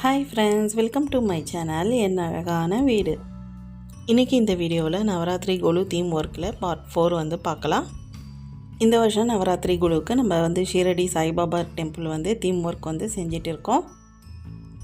Hi friends welcome to my channel என் அழகான வீடு. இன்றைக்கி இந்த வீடியோவில் நவராத்திரி குழு தீம் ஒர்க்கில் பார்ட் ஃபோர் வந்து பார்க்கலாம். இந்த வருஷம் நவராத்திரி குழுவுக்கு நம்ம வந்து ஷீரடி சாய்பாபா டெம்பிள் வந்து தீம் ஒர்க் வந்து செஞ்சிட்டு இருக்கோம்.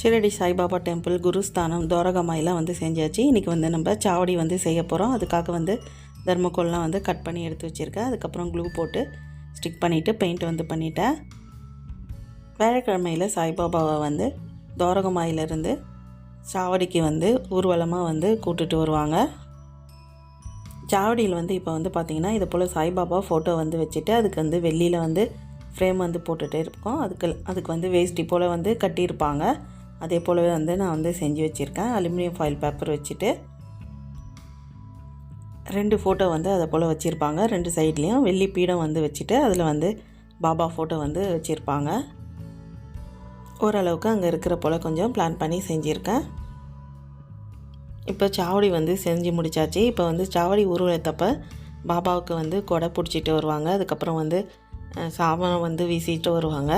ஷீரடி சாய்பாபா டெம்பிள் குருஸ்தானம் தோரகமாயெலாம் வந்து செஞ்சாச்சு. இன்றைக்கி வந்து நம்ம சாவடி வந்து செய்ய போகிறோம் அதுக்காக வந்து தர்மக்கோல்லாம் வந்து கட் பண்ணி எடுத்து வச்சுருக்கேன். அதுக்கப்புறம் க்ளூ போட்டு ஸ்டிக் பண்ணிவிட்டு பெயிண்ட் வந்து பண்ணிட்டேன். வியாழக்கிழமையில் சாய்பாபாவை வந்து தோரகமாயிலிருந்து சாவடிக்கு வந்து ஊர்வலமாக வந்து கூட்டுட்டு வருவாங்க. சாவடியில் வந்து இப்போ வந்து பார்த்திங்கன்னா இது போல் சாய்பாபா ஃபோட்டோ வந்து வச்சுட்டு அதுக்கு வந்து வெள்ளியில் வந்து ஃப்ரேம் வந்து போட்டுகிட்டே இருக்கோம். அதுக்கு அதுக்கு வந்து வேஷ்டி போல் வந்து கட்டியிருப்பாங்க. அதே போலவே வந்து நான் வந்து செஞ்சு வச்சுருக்கேன். அலுமினியம் ஃபாயில் பேப்பர் வச்சுட்டு ரெண்டு ஃபோட்டோ வந்து அதை போல் வச்சுருப்பாங்க. ரெண்டு சைட்லேயும் வெள்ளி பீடம் வந்து வச்சுட்டு அதில் வந்து பாபா ஃபோட்டோ வந்து வச்சுருப்பாங்க. ஓரளவுக்கு அங்கே இருக்கிற போல் கொஞ்சம் பிளான் பண்ணி செஞ்சுருக்கேன். இப்போ சாவடி வந்து செஞ்சு முடிச்சாச்சு. இப்போ வந்து சாவடி ஊர்வலத்தப்ப பாபாவுக்கு வந்து கொடை பிடிச்சிட்டு வருவாங்க. அதுக்கப்புறம் வந்து அஹ், வந்து வீசிட்டு வருவாங்க.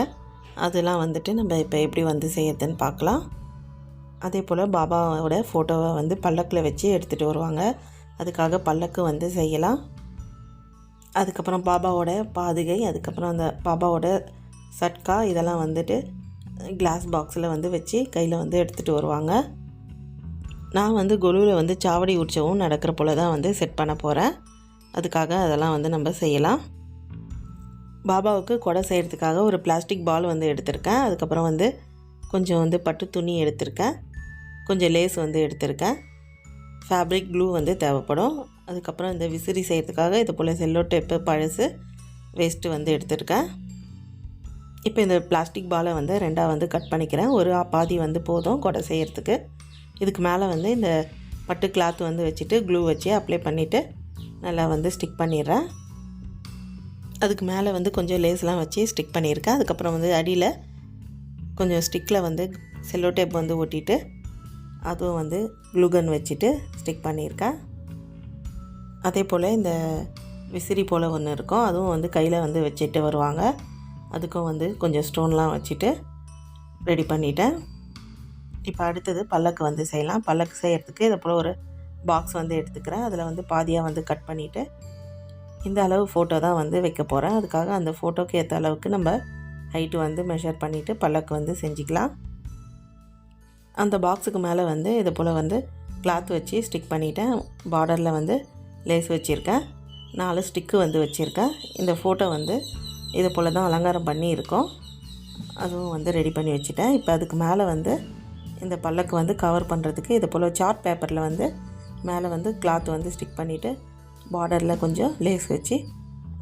அதெல்லாம் வந்துட்டு நம்ம இப்போ எப்படி வந்து செய்யறதுன்னு பார்க்கலாம். அதே போல் பாபாவோட ஃபோட்டோவை வந்து பல்லக்கில் வச்சு எடுத்துகிட்டு வருவாங்க. அதுக்காக பல்லக்கு வந்து செய்யலாம். அதுக்கப்புறம் பாபாவோட பாதுகை அதுக்கப்புறம் அந்த பாபாவோட சட்கா இதெல்லாம் வந்துட்டு கிளாஸ் பாக்ஸில் வந்து வச்சு கையில் வந்து எடுத்துகிட்டு வருவாங்க. நான் வந்து கொலுவில் வந்து சாவடி உற்சவம் நடக்கிற போல தான் வந்து செட் பண்ண போகிறேன் அதுக்காக அதெல்லாம் வந்து நம்ம செய்யலாம். பாபாவுக்கு கொடை செய்கிறதுக்காக ஒரு பிளாஸ்டிக் பால் வந்து எடுத்திருக்கேன். அதுக்கப்புறம் வந்து கொஞ்சம் வந்து பட்டு துணி எடுத்திருக்கேன். கொஞ்சம் லேஸ் வந்து எடுத்திருக்கேன். ஃபேப்ரிக் க்ளூ வந்து தேவைப்படும். அதுக்கப்புறம் இந்த விசிறி செய்கிறதுக்காக இது போல் செல்லோ டேப்பு பழசு வேஸ்ட்டு வந்து எடுத்திருக்கேன். இப்போ இந்த பிளாஸ்டிக் பாலை வந்து ரெண்டாக வந்து கட் பண்ணிக்கிறேன். ஒரு பாதி வந்து போதும் கொடை செய்கிறதுக்கு இதுக்கு மேலே வந்து இந்த பட்டு கிளாத் வந்து வச்சுட்டு க்ளூ வச்சு அப்ளை பண்ணிவிட்டு நல்லா வந்து ஸ்டிக் பண்ணிடுறேன். அதுக்கு மேலே வந்து கொஞ்சம் லேஸ்லாம் வச்சு ஸ்டிக் பண்ணியிருக்கேன். அதுக்கப்புறம் வந்து அடியில் கொஞ்சம் ஸ்டிக்கில் வந்து செல்லோ டேப் வந்து ஒட்டிட்டு அதுவும் வந்து க்ளூகன் வச்சுட்டு ஸ்டிக் பண்ணியிருக்கேன். அதே போல் இந்த விசிறி போல் ஒன்று இருக்கும். அதுவும் வந்து கையில் வந்து வச்சுட்டு வருவாங்க. அதுக்கும் வந்து கொஞ்சம் ஸ்டோன்லாம் வச்சுட்டு ரெடி பண்ணிட்டேன். இப்போ அடுத்தது பல்லக்கு வந்து செய்யலாம். பல்லக்கு செய்கிறதுக்கு இதை போல் ஒரு பாக்ஸ் வந்து எடுத்துக்கிறேன். அதில் வந்து பாதியாக வந்து கட் பண்ணிவிட்டு இந்த அளவு ஃபோட்டோ தான் வந்து வைக்க போகிறேன் அதுக்காக அந்த ஃபோட்டோக்கு ஏற்ற அளவுக்கு நம்ம ஹைட்டு வந்து மெஷர் பண்ணிவிட்டு பல்லக்கு வந்து செஞ்சுக்கலாம். அந்த பாக்ஸுக்கு மேலே வந்து இது போல் வந்து கிளாத் வச்சு ஸ்டிக் பண்ணிட்டேன். பார்டரில் வந்து லேஸ் வச்சுருக்கேன். நாலு ஸ்டிக்கு வந்து வச்சுருக்கேன். இந்த ஃபோட்டோ வந்து இது போல் தான் அலங்காரம் பண்ணி இருக்கோம். அதுவும் வந்து ரெடி பண்ணி வச்சுட்டேன். இப்போ அதுக்கு மேலே வந்து இந்த பல்லக்கு வந்து கவர் பண்ணுறதுக்கு இது போல் சார்ட் பேப்பரில் வந்து மேலே வந்து கிளாத் வந்து ஸ்டிக் பண்ணிவிட்டு பார்டரில் கொஞ்சம் லேஸ் வச்சு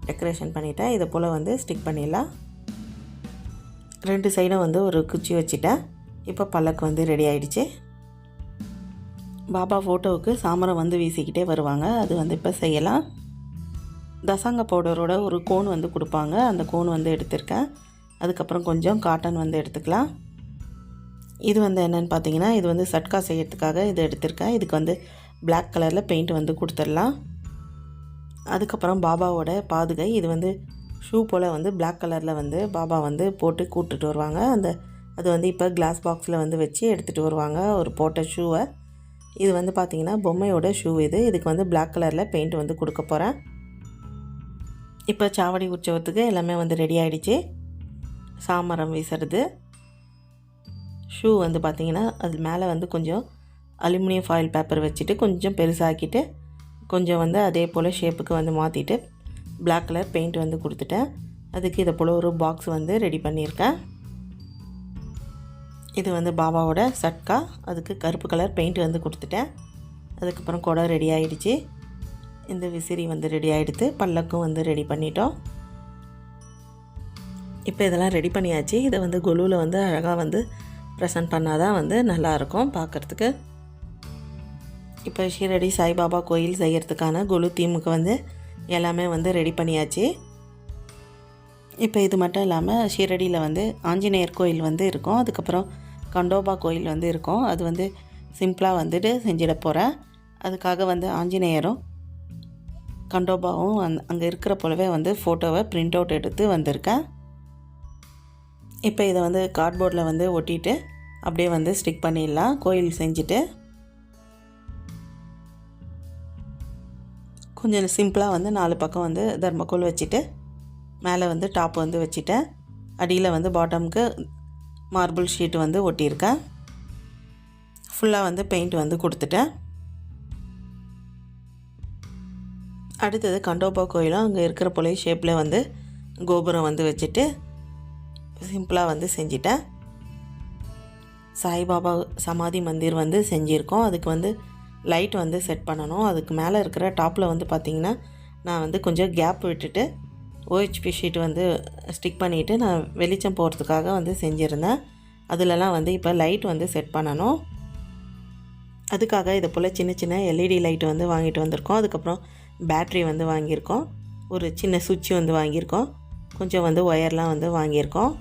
டெக்கரேஷன் பண்ணிட்டேன். இதை போல் வந்து ஸ்டிக் பண்ணிடலாம். ரெண்டு சைடும் வந்து ஒரு குச்சி வச்சுட்டேன். இப்போ பல்லக்கு வந்து ரெடி ஆகிடுச்சி பாபா ஃபோட்டோவுக்கு சாமரம் வந்து வீசிக்கிட்டே வருவாங்க. அது வந்து இப்போ செய்யலாம். தசாங்க பவுடரோட ஒரு கோன் வந்து கொடுப்பாங்க. அந்த கோன் வந்து எடுத்திருக்கேன். அதுக்கப்புறம் கொஞ்சம் காட்டன் வந்து எடுத்துக்கலாம். இது வந்து என்னென்னு பார்த்தீங்கன்னா இது வந்து சட்கா செய்யறதுக்காக இது எடுத்திருக்கேன். இதுக்கு வந்து பிளாக் கலரில் பெயிண்ட் வந்து கொடுத்துடலாம். அதுக்கப்புறம் பாபாவோட பாதுகை. இது வந்து ஷூ போல் வந்து பிளாக் கலரில் வந்து பாபா வந்து போட்டு கூட்டுட்டு வருவாங்க. அந்த அது வந்து இப்போ கிளாஸ் பாக்ஸில் வந்து வச்சு எடுத்துகிட்டு வருவாங்க. ஒரு போட்ட ஷூவை இது வந்து பார்த்திங்கன்னா பொம்மையோட ஷூ இது. இதுக்கு வந்து பிளாக் கலரில் பெயிண்ட் வந்து கொடுக்க போகிறேன் இப்போ சாவடி உற்சவத்துக்கு எல்லாமே வந்து ரெடி ஆகிடுச்சு சாமரம் வீசுறது. ஷூ வந்து பார்த்திங்கன்னா அது மேலே வந்து கொஞ்சம் அலுமினியம் ஃபாயில் பேப்பர் வச்சுட்டு கொஞ்சம் பெருசாக்கிட்டு கொஞ்சம் வந்து அதே போல் ஷேப்புக்கு வந்து மாற்றிட்டு பிளாக் கலர் பெயிண்ட் வந்து கொடுத்துட்டேன். அதுக்கு இதை போல் ஒரு பாக்ஸ் வந்து ரெடி பண்ணியிருக்கேன். இது வந்து பாபாவோட சட்கா. அதுக்கு கருப்பு கலர் பெயிண்ட் வந்து கொடுத்துட்டேன். அதுக்கப்புறம் குடம் ரெடி ஆகிடுச்சு இந்த விசிறி வந்து ரெடி ஆகிடுது பல்லக்கும் வந்து ரெடி பண்ணிட்டோம். இப்போ இதெல்லாம் ரெடி பண்ணியாச்சு. இதை வந்து கொலுவில் வந்து அழகாக வந்து ப்ரெசன்ட் பண்ணால் தான் வந்து நல்லாயிருக்கும் பார்க்குறதுக்கு. இப்போ ஷீரடி சாய்பாபா கோயில் செய்கிறதுக்கான கொலு தீமுக்கு வந்து எல்லாமே வந்து ரெடி பண்ணியாச்சு. இப்போ இது மட்டும் இல்லாமல் ஷீரடியில் வந்து ஆஞ்சநேயர் கோயில் வந்து இருக்கும். அதுக்கப்புறம் கண்டோபா கோயில் வந்து இருக்கும். அது வந்து சிம்பிளாக வந்துட்டு செஞ்சிட போகிறேன் அதுக்காக வந்து ஆஞ்சநேயரும் கண்டோபாவும் அந் அங்கே இருக்கிற போலவே வந்து ஃபோட்டோவை பிரிண்ட் அவுட் எடுத்து வந்திருக்கேன் இப்போ இதை வந்து கார்ட்போர்டில் வந்து ஒட்டிட்டு அப்படியே வந்து ஸ்டிக் பண்ணிடலாம். கோயில் செஞ்சுட்டு. கொஞ்சம் சிம்பிளாக வந்து நாலு பக்கம் வந்து தர்மக்கோல் வச்சுட்டு மேலே வந்து டாப் வந்து வச்சுட்டேன் அடியில் வந்து பாட்டமுக்கு மார்பிள் ஷீட் வந்து ஒட்டியிருக்கேன் ஃபுல்லாக வந்து பெயிண்ட் வந்து கொடுத்துட்டேன். அடுத்தது கண்டோபா கோயிலும் அங்கே இருக்கிற போலே ஷேப்பில் வந்து கோபுரம் வந்து வச்சுட்டு சிம்பிளாக வந்து செஞ்சிட்டேன். சாய்பாபா சமாதி மந்திர் வந்து செஞ்சுருக்கோம். அதுக்கு வந்து லைட் வந்து செட் பண்ணணும். அதுக்கு மேலே இருக்கிற டாப்பில் வந்து பார்த்திங்கன்னா நான் வந்து கொஞ்சம் கேப் விட்டுட்டு ஓஹெச்பி ஷீட் வந்து ஸ்டிக் பண்ணிவிட்டு நான் வெளிச்சம் போகிறதுக்காக வந்து செஞ்சுருந்தேன். அதிலலாம் வந்து இப்போ லைட் வந்து செட் பண்ணணும். அதுக்காக இதை போல் சின்ன சின்ன எல்இடி லைட் வந்து வாங்கிட்டு வந்திருக்கோம். அதுக்கப்புறம் பேட்ரி வந்து வாங்கியிருக்கோம். ஒரு சின்ன சுவிட்ச் வந்து வாங்கியிருக்கோம். கொஞ்சம் வந்து ஒயர்லாம் வந்து வாங்கியிருக்கோம்.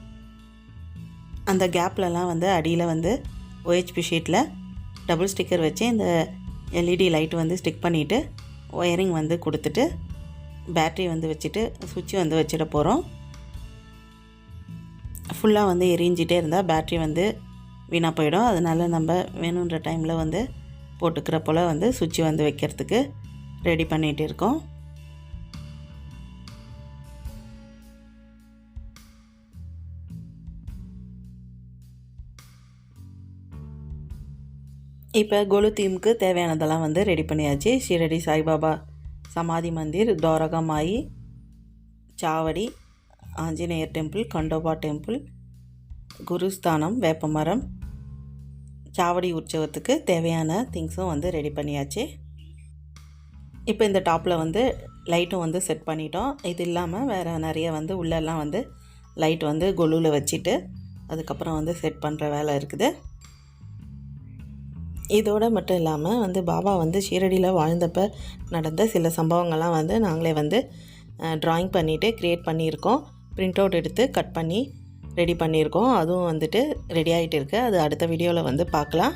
அந்த கேப்லலாம் வந்து அடியில் வந்து ஓஹெச்பி ஷீட்டில் டபுள் ஸ்டிக்கர் வச்சு இந்த எல்இடி லைட் வந்து ஸ்டிக் பண்ணிவிட்டு ஒயரிங் வந்து கொடுத்துட்டு பேட்ரி வந்து வச்சுட்டு சுவிட்ச் வந்து வச்சிட போகிறோம் ஃபுல்லாக வந்து எரிஞ்சிட்டே இருந்தால் பேட்ரி வந்து வீணாக போயிடும். அதனால் நம்ம வேணுன்ற டைமில் வந்து போட்டுக்கிற போல் வந்து சுவிட்ச் வந்து வைக்கிறதுக்கு ரெடி பண்ணிகிட்டு இருக்கோம். இப்போ கொலு தீமுக்கு தேவையானதெல்லாம் வந்து ரெடி பண்ணியாச்சு. ஷிரடி சாய்பாபா சமாதி மந்திர் தோரகமாயி சாவடி ஆஞ்சநேயர் டெம்பிள் கண்டோபா டெம்பிள் குருஸ்தானம் வேப்பமரம் சாவடி உற்சவத்துக்கு தேவையான திங்ஸும் வந்து ரெடி பண்ணியாச்சு. இப்போ இந்த டாப்பில் வந்து லைட்டும் வந்து செட் பண்ணிட்டோம். இது இல்லாமல் வேறு நிறைய வந்து உள்ளெல்லாம் வந்து லைட் வந்து கொலுவில் வச்சுட்டு அதுக்கப்புறம் வந்து செட் பண்ணுற வேலை இருக்குது. இதோடு மட்டும் இல்லாமல் வந்து பாபா வந்து ஷீரடியில் வாழ்ந்தப்ப நடந்த சில சம்பவங்கள்லாம் வந்து நாங்களே வந்து ட்ராயிங் பண்ணிவிட்டு க்ரியேட் பண்ணியிருக்கோம். ப்ரிண்ட் அவுட் எடுத்து கட் பண்ணி ரெடி பண்ணியிருக்கோம். அதுவும் வந்துட்டு ரெடி ஆகிட்டு இருக்குது அது அடுத்த வீடியோவில் வந்து பார்க்கலாம்.